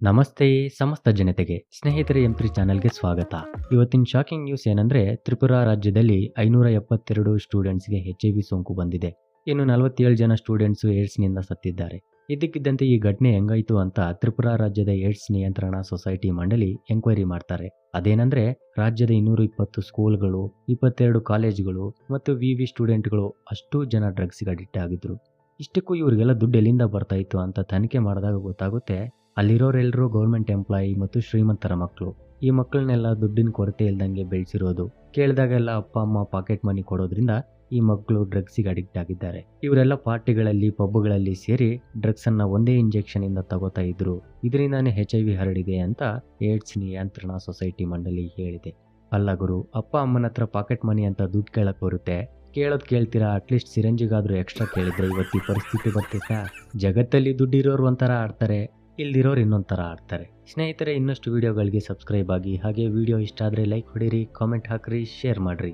ನಮಸ್ತೆ ಸಮಸ್ತ ಜನತೆಗೆ, ಸ್ನೇಹಿತರೆ ಎಂ ತ್ರಿ ಚಾನಲ್ಗೆ ಸ್ವಾಗತ. ಇವತ್ತಿನ ಶಾಕಿಂಗ್ ನ್ಯೂಸ್ ಏನಂದ್ರೆ, ತ್ರಿಪುರಾ ರಾಜ್ಯದಲ್ಲಿ ಐನೂರ ಎಪ್ಪತ್ತೆರಡು ಸ್ಟೂಡೆಂಟ್ಸ್ಗೆ ಎಚ್ ಐ ವಿ ಸೋಂಕು ಬಂದಿದೆ. ಇನ್ನು ನಲವತ್ತೇಳು ಜನ ಸ್ಟೂಡೆಂಟ್ಸ್ ಏಡ್ಸ್ನಿಂದ ಸತ್ತಿದ್ದಾರೆ. ಇದ್ದಕ್ಕಿದ್ದಂತೆ ಈ ಘಟನೆ ಹೆಂಗಾಯ್ತು ಅಂತ ತ್ರಿಪುರಾ ರಾಜ್ಯದ ಏಡ್ಸ್ ನಿಯಂತ್ರಣ ಸೊಸೈಟಿ ಮಂಡಳಿ ಎಂಕ್ವೈರಿ ಮಾಡ್ತಾರೆ. ಅದೇನಂದ್ರೆ, ರಾಜ್ಯದ ಇನ್ನೂರ ಇಪ್ಪತ್ತು ಸ್ಕೂಲ್ಗಳು ಇಪ್ಪತ್ತೆರಡು ಕಾಲೇಜುಗಳು ಮತ್ತು ವಿ ವಿ ಸ್ಟೂಡೆಂಟ್ಗಳು ಅಷ್ಟು ಜನ ಡ್ರಗ್ಸ್ಗೆ ಅಡಿಕ್ಟ್ ಆಗಿದ್ರು. ಇಷ್ಟಕ್ಕೂ ಇವರಿಗೆಲ್ಲ ದುಡ್ಡು ಎಲ್ಲಿಂದ ಬರ್ತಾ ಇತ್ತು ಅಂತ ತನಿಖೆ ಮಾಡಿದಾಗ ಗೊತ್ತಾಗುತ್ತೆ ಅಲ್ಲಿರೋರೆಲ್ಲರೂ ಗೌರ್ಮೆಂಟ್ ಎಂಪ್ಲಾಯಿ ಮತ್ತು ಶ್ರೀಮಂತರ ಮಕ್ಕಳು ಈ ಮಕ್ಕಳನ್ನೆಲ್ಲ ದುಡ್ಡಿನ ಕೊರತೆ ಇಲ್ದಂಗೆ ಬೆಳೆಸಿರೋದು. ಕೇಳಿದಾಗೆಲ್ಲ ಅಪ್ಪ, ಅಮ್ಮ ಪಾಕೆಟ್ ಮನಿ ಕೊಡೋದ್ರಿಂದ ಈ ಮಕ್ಕಳು ಡ್ರಗ್ಸಿಗೆ ಅಡಿಕ್ಟ್ ಆಗಿದ್ದಾರೆ. ಇವರೆಲ್ಲ ಪಾರ್ಟಿಗಳಲ್ಲಿ, ಪಬ್ಗಳಲ್ಲಿ ಸೇರಿ ಡ್ರಗ್ಸ್ ಅನ್ನ ಒಂದೇ ಇಂಜೆಕ್ಷನ್ ಇಂದ ತಗೋತಾ ಇದ್ರು. ಇದರಿಂದಾನೇ ಎಚ್ ಐ ವಿ ಹರಡಿದೆ ಅಂತ ಏಡ್ಸ್ ನಿಯಂತ್ರಣ ಸೊಸೈಟಿ ಮಂಡಳಿ ಹೇಳಿದೆ. ಅಲ್ಲ ಗುರು, ಅಪ್ಪ, ಅಮ್ಮನ ಹತ್ರ ಪಾಕೆಟ್ ಮನಿ ಅಂತ ದುಡ್ಡು ಕೇಳಕ್ ಬರುತ್ತೆ? ಕೇಳೋದು ಕೇಳ್ತೀರಾ? ಅಟ್ಲೀಸ್ಟ್ ಸಿರಂಜಿಗಾದ್ರೂ ಎಕ್ಸ್ಟ್ರಾ ಕೇಳಿದ್ರೆ ಇವತ್ತಿ ಪರಿಸ್ಥಿತಿ ಬರ್ತಿತ್ತಾ ಜಗತ್ತಲ್ಲಿ ದುಡ್ಡಿರೋರು ಒಂಥರ ಆಡ್ತಾರೆ. ಇಲ್ದಿರೋರು ಇನ್ನೊಂದು ಥರ ಆಡ್ತಾರೆ. ಸ್ನೇಹಿತರೆ, ಇನ್ನಷ್ಟು ವೀಡಿಯೋಗಳಿಗೆ ಸಬ್ಸ್ಕ್ರೈಬ್ ಆಗಿ, ಹಾಗೆ ವಿಡಿಯೋ ಇಷ್ಟ ಆದರೆ ಲೈಕ್ ಹೊಡೀರಿ ಕಾಮೆಂಟ್ ಹಾಕ್ರಿ, ಶೇರ್ ಮಾಡ್ರಿ.